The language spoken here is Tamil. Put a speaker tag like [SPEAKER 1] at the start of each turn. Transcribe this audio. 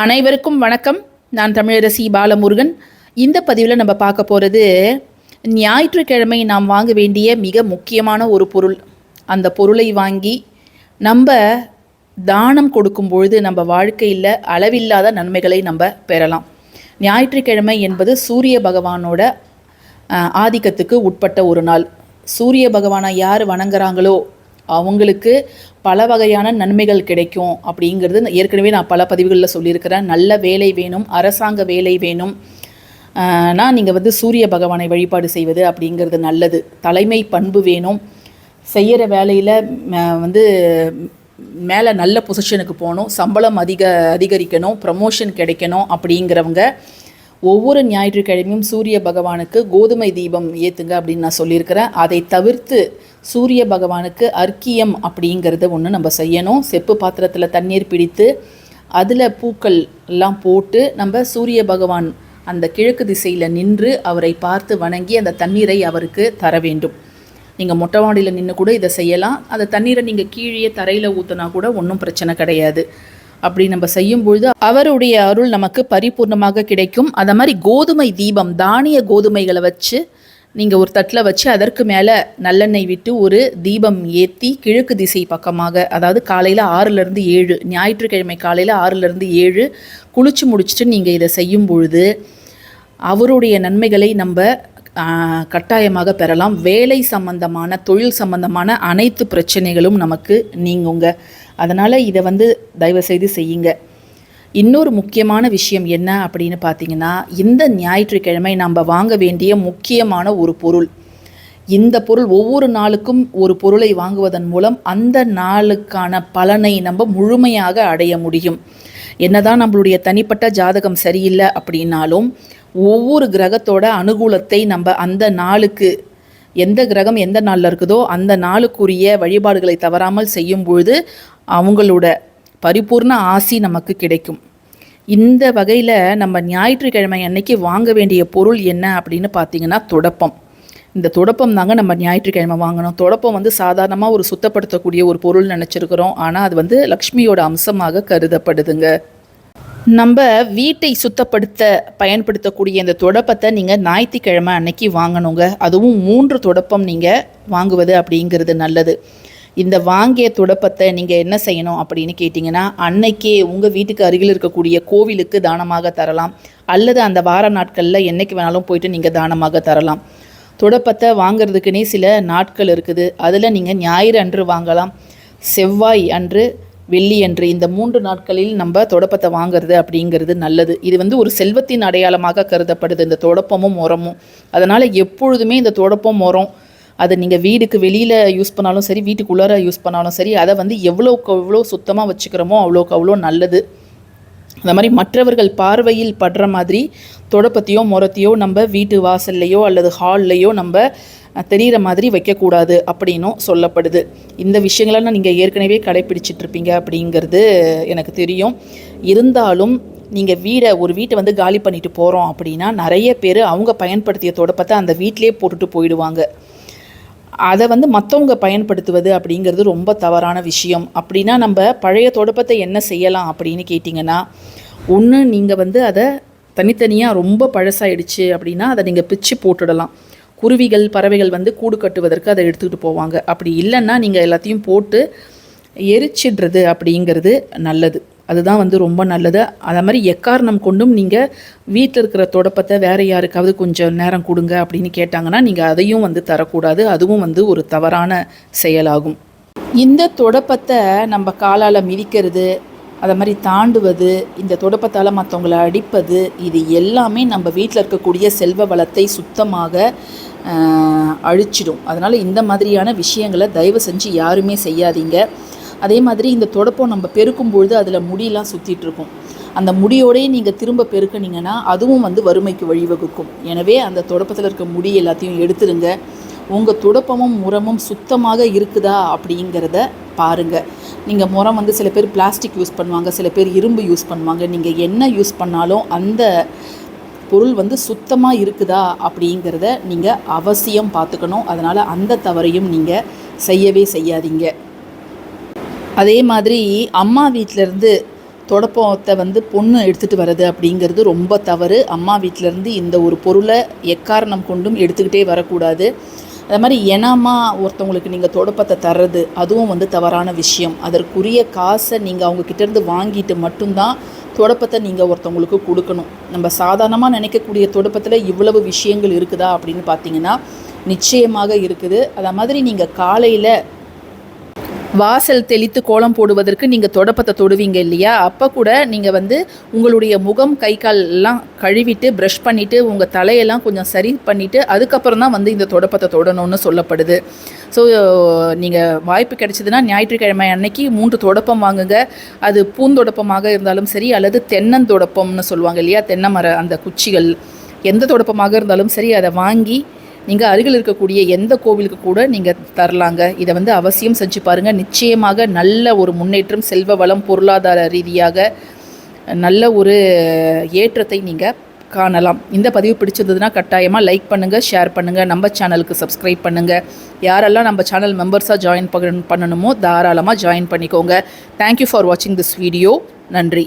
[SPEAKER 1] அனைவருக்கும் வணக்கம். நான் தமிழரசி பாலமுருகன். இந்த பதிவில் நம்ம பார்க்க போகிறது ஞாயிற்றுக்கிழமை நாம் வாங்க வேண்டிய மிக முக்கியமான ஒரு பொருள். அந்த பொருளை வாங்கி நம்ம தானம் கொடுக்கும் பொழுது நம்ம வாழ்க்கையில் அளவில்லாத நன்மைகளை நம்ம பெறலாம். ஞாயிற்றுக்கிழமை என்பது சூரிய பகவானோட ஆதிக்கத்துக்கு உட்பட்ட ஒரு நாள். சூரிய பகவானை யார் வணங்குறாங்களோ அவங்களுக்கு பல வகையான நன்மைகள் கிடைக்கும் அப்படிங்கிறது ஏற்கனவே நான் பல பதிவுகளில் சொல்லியிருக்கிறேன். நல்ல வேலை வேணும் அரசாங்க வேலை வேணும். நான் நீங்கள் வந்து சூரிய பகவானை வழிபாடு செய்வது அப்படிங்கிறது நல்லது. தலைமை பண்பு வேணும். செய்கிற வேலையில் வந்து மேலே நல்ல பொசிஷனுக்கு போகணும். சம்பளம் அதிக அதிகரிக்கணும். ப்ரமோஷன் கிடைக்கணும் அப்படிங்கிறவங்க ஒவ்வொரு ஞாயிற்றுக்கிழமையும் சூரிய பகவானுக்கு கோதுமை தீபம் ஏற்றுங்க அப்படின்னு நான் சொல்லியிருக்கிறேன். அதை தவிர்த்து சூரிய பகவானுக்கு அர்க்கியம் அப்படிங்கிறத ஒன்று நம்ம செய்யணும். செப்பு பாத்திரத்தில் தண்ணீர் பிடித்து அதில் பூக்கள் எல்லாம் போட்டு நம்ம சூரிய பகவான் அந்த கிழக்கு திசையில் நின்று அவரை பார்த்து வணங்கி அந்த தண்ணீரை அவருக்கு தர வேண்டும். நீங்கள் மொட்டை மாடியில் நின்று கூட இதை செய்யலாம். அந்த தண்ணீரை நீங்கள் கீழே தரையில் ஊற்றினா கூட ஒன்றும் பிரச்சனை கிடையாது. அப்படி நம்ம செய்யும் பொழுது அவருடைய அருள் நமக்கு பரிபூர்ணமாக கிடைக்கும். அதை மாதிரி கோதுமை தீபம் தானிய கோதுமைகளை வச்சு நீங்கள் ஒரு தட்டில் வச்சு அதற்கு மேலே நல்லெண்ணெய் விட்டு ஒரு தீபம் ஏற்றி கிழக்கு திசை பக்கமாக அதாவது காலையில் ஆறுலேருந்து ஏழு ஞாயிற்றுக்கிழமை காலையில் ஆறுலேருந்து ஏழு குளிச்சு முடிச்சுட்டு நீங்கள் இதை செய்யும் பொழுது அவருடைய நன்மைகளை நம்ம கட்டாயமாக பெறலாம். வேலை சம்பந்தமான தொழில் சம்பந்தமான அனைத்து பிரச்சனைகளும் நமக்கு நீங்குங்க. அதனால் இதை வந்து தயவுசெய்து செய்யுங்க. இன்னொரு முக்கியமான விஷயம் என்ன அப்படின்னு பார்த்தீங்கன்னா இந்த ஞாயிற்றுக்கிழமை நம்ம வாங்க வேண்டிய முக்கியமான ஒரு பொருள். இந்த பொருள் ஒவ்வொரு நாளுக்கும் ஒரு பொருளை வாங்குவதன் மூலம் அந்த நாளுக்கான பலனை நம்ம முழுமையாக அடைய முடியும். என்னதான் நம்மளுடைய தனிப்பட்ட ஜாதகம் சரியில்லை அப்படின்னாலும் ஒவ்வொரு கிரகத்தோட அனுகூலத்தை நம்ம அந்த நாளுக்கு எந்த கிரகம் எந்த நாளில் இருக்குதோ அந்த நாளுக்குரிய வழிபாடுகளை தவறாமல் செய்யும் பொழுது அவங்களோட பரிபூர்ண ஆசி நமக்கு கிடைக்கும். இந்த வகையில் நம்ம ஞாயிற்றுக்கிழமை அன்னைக்கு வாங்க வேண்டிய பொருள் என்ன அப்படின்னு பார்த்தீங்கன்னா தொடப்பம். இந்த தொடப்பம் தாங்க நம்ம ஞாயிற்றுக்கிழமை வாங்கணும். தொடப்பம் வந்து சாதாரணமாக ஒரு சுத்தப்படுத்தக்கூடிய ஒரு பொருள் நினச்சிருக்கிறோம். ஆனால் அது வந்து லக்ஷ்மியோட அம்சமாக கருதப்படுதுங்க. நம்ம வீட்டை சுத்தப்படுத்த பயன்படுத்தக்கூடிய இந்த தொடப்பத்தை நீங்கள் ஞாயிற்றுக்கிழமை அன்னைக்கு வாங்கணுங்க. அதுவும் மூன்று தொடப்பம் நீங்கள் வாங்குவது அப்படிங்கிறது நல்லது. இந்த வாங்கிய துடப்பத்தை நீங்கள் என்ன செய்யணும் அப்படின்னு கேட்டிங்கன்னா அன்னைக்கே உங்கள் வீட்டுக்கு அருகில் இருக்கக்கூடிய கோவிலுக்கு தானமாக தரலாம். அல்லது அந்த வார நாட்களில் என்னைக்கு வேணாலும் போயிட்டு நீங்கள் தானமாக தரலாம். துடப்பத்தை வாங்குறதுக்குனே சில நாட்கள் இருக்குது. அதில் நீங்கள் ஞாயிறு அன்று வாங்கலாம். செவ்வாய் அன்று வெள்ளி அன்று இந்த மூன்று நாட்களில் நம்ம தொடப்பத்தை வாங்குறது அப்படிங்கிறது நல்லது. இது வந்து ஒரு செல்வத்தின் அடையாளமாக கருதப்படுது. இந்த தொடப்பமும் உரமும். அதனால் எப்பொழுதுமே இந்த தொடப்பம் உரம் அதை நீங்கள் வீடுக்கு வெளியில் யூஸ் பண்ணாலும் சரி வீட்டுக்குள்ளார யூஸ் பண்ணாலும் சரி அதை வந்து எவ்வளோக்கு எவ்வளோ சுத்தமாக வச்சுக்கிறோமோ அவ்வளோக்கு அவ்வளோ நல்லது. அந்த மாதிரி மற்றவர்கள் பார்வையில் படுற மாதிரி தொடப்பத்தையோ முரத்தையோ நம்ம வீட்டு வாசல்லையோ அல்லது ஹால்லையோ நம்ம தெரிகிற மாதிரி வைக்கக்கூடாது அப்படின்னும் சொல்லப்படுது. இந்த விஷயங்களெல்லாம் நீங்கள் ஏற்கனவே கடைப்பிடிச்சிட்ருப்பீங்க அப்படிங்கிறது எனக்கு தெரியும். இருந்தாலும் நீங்கள் வீடை ஒரு வீட்டை வந்து காலி பண்ணிட்டு போகிறோம் அப்படின்னா நிறைய பேர் அவங்க பயன்படுத்திய தொடப்பத்தை அந்த வீட்டிலே போட்டுட்டு போயிடுவாங்க. அதை வந்து மற்றவங்க பயன்படுத்துவது அப்படிங்கிறது ரொம்ப தவறான விஷயம். அப்படின்னா நம்ம பழைய தொடப்பத்தை என்ன செய்யலாம் அப்படின்னு கேட்டிங்கன்னா ஒன்று நீங்கள் வந்து அதை தனித்தனியாக ரொம்ப பழசாயிடுச்சு அப்படின்னா அதை நீங்கள் பிச்சு போட்டுடலாம். குருவிகள் பறவைகள் வந்து கூடு கட்டுவதற்கு அதை எடுத்துக்கிட்டு போவாங்க. அப்படி இல்லைன்னா நீங்கள் எல்லாத்தையும் போட்டு எரிச்சிடுறது அப்படிங்கிறது நல்லது. அதுதான் வந்து ரொம்ப நல்லது. அதே மாதிரி எக்காரணம் கொண்டும் நீங்கள் வீட்டில் இருக்கிற தொடப்பத்தை வேறு யாருக்காவது கொஞ்சம் நேரம் கொடுங்க அப்படின்னு கேட்டாங்கன்னா நீங்கள் அதையும் வந்து தரக்கூடாது. அதுவும் வந்து ஒரு தவறான செயலாகும். இந்த தொடப்பத்தை நம்ம காலால் மிதிக்கிறது அதை மாதிரி தாண்டுவது இந்த தொடப்பத்தால் மற்றவங்களை அடிப்பது இது எல்லாமே நம்ம வீட்டில் இருக்கக்கூடிய செல்வ வளத்தை சுத்தமாக அழிச்சிடும். அதனால் இந்த மாதிரியான விஷயங்களை தயவு செஞ்சு யாருமே செய்யாதீங்க. அதே மாதிரி இந்த தொடப்பம் நம்ம பெருக்கும் பொழுது அதில் முடியெல்லாம் சுற்றிட்டு இருக்கும். அந்த முடியோடையே நீங்கள் திரும்ப பெருக்கினீங்கன்னா அதுவும் வந்து வறுமைக்கு வழிவகுக்கும். எனவே அந்த தொடப்பத்தில் இருக்க முடி எல்லாத்தையும் எடுத்துருங்க உங்கள் துடப்பமும் முறமும் சுத்தமாக இருக்குதா அப்படிங்கிறத பாருங்கள் நீங்கள் முறம் வந்து சில பேர் பிளாஸ்டிக் யூஸ் பண்ணுவாங்க சில பேர் இரும்பு யூஸ் பண்ணுவாங்க. நீங்கள் என்ன யூஸ் பண்ணாலும் அந்த பொருள் வந்து சுத்தமாக இருக்குதா அப்படிங்கிறத நீங்கள் அவசியம் பார்த்துக்கணும். அதனால் அந்த தவறையும் நீங்கள் செய்யவே செய்யாதீங்க. அதே மாதிரி அம்மா வீட்டிலேருந்து தொடப்பத்தை வந்து பொண்ணு எடுத்துகிட்டு வர்றது அப்படிங்கிறது ரொம்ப தவறு. அம்மா வீட்டிலேருந்து இந்த ஒரு பொருளை எக்காரணம் கொண்டும் எடுத்துக்கிட்டே வரக்கூடாது. அது மாதிரி எனமா ஒருத்தவங்களுக்கு நீங்கள் தொடப்பத்தை தர்றது அதுவும் வந்து தவறான விஷயம். அதற்குரிய காசை நீங்கள் அவங்க கிட்டேருந்து வாங்கிட்டு மட்டும்தான் தொடப்பத்தை நீங்கள் ஒருத்தவங்களுக்கு கொடுக்கணும். நம்ம சாதாரணமாக நினைக்கக்கூடிய தொடப்பத்தில் இவ்வளவு விஷயங்கள் இருக்குதா அப்படின்னு பார்த்தீங்கன்னா நிச்சயமாக இருக்குது. அதை மாதிரி நீங்கள் காலையில் வாசல் தெளித்து கோலம் போடுவதற்கு நீங்கள் தொடப்பத்தை தொடுவீங்க இல்லையா? அப்போ கூட நீங்கள் வந்து உங்களுடைய முகம் கை கால் எல்லாம் கழுவிட்டு ப்ரஷ் பண்ணிவிட்டு உங்கள் தலையெல்லாம் கொஞ்சம் சரி பண்ணிவிட்டு அதுக்கப்புறம் தான் வந்து இந்த தொடப்பத்தை தொடணும்னு சொல்லப்படுது. ஸோ நீங்கள் வாய்ப்பு கிடைச்சதுன்னா ஞாயிற்றுக்கிழமை அன்னைக்கு மூன்று தொடப்பம் வாங்குங்க. அது பூந்தொடப்பமாக இருந்தாலும் சரி அல்லது தென்னந்தொடப்பம்னு சொல்லுவாங்க இல்லையா? தென்னை மர அந்த குச்சிகள். எந்த தொடப்பமாக இருந்தாலும் சரி அதை வாங்கி நீங்கள் அருகில் இருக்கக்கூடிய எந்த கோவிலுக்கு கூட நீங்கள் தரலாங்க. இதை வந்து அவசியம் செஞ்சு பாருங்கள் நிச்சயமாக நல்ல ஒரு முன்னேற்றம் செல்வ வளம் பொருளாதார ரீதியாக நல்ல ஒரு ஏற்றத்தை நீங்கள் காணலாம். இந்த பதிவு பிடிச்சிருந்ததுன்னா கட்டாயமாக லைக் பண்ணுங்கள் ஷேர் பண்ணுங்கள் நம்ம சேனலுக்கு சப்ஸ்கிரைப் பண்ணுங்கள் யாரெல்லாம் நம்ம சேனல் மெம்பர்ஸாக ஜாயின் பண்ணணுமோ தாராளமாக ஜாயின் பண்ணிக்கோங்க. தேங்க்யூ ஃபார் வாட்சிங் திஸ் வீடியோ நன்றி.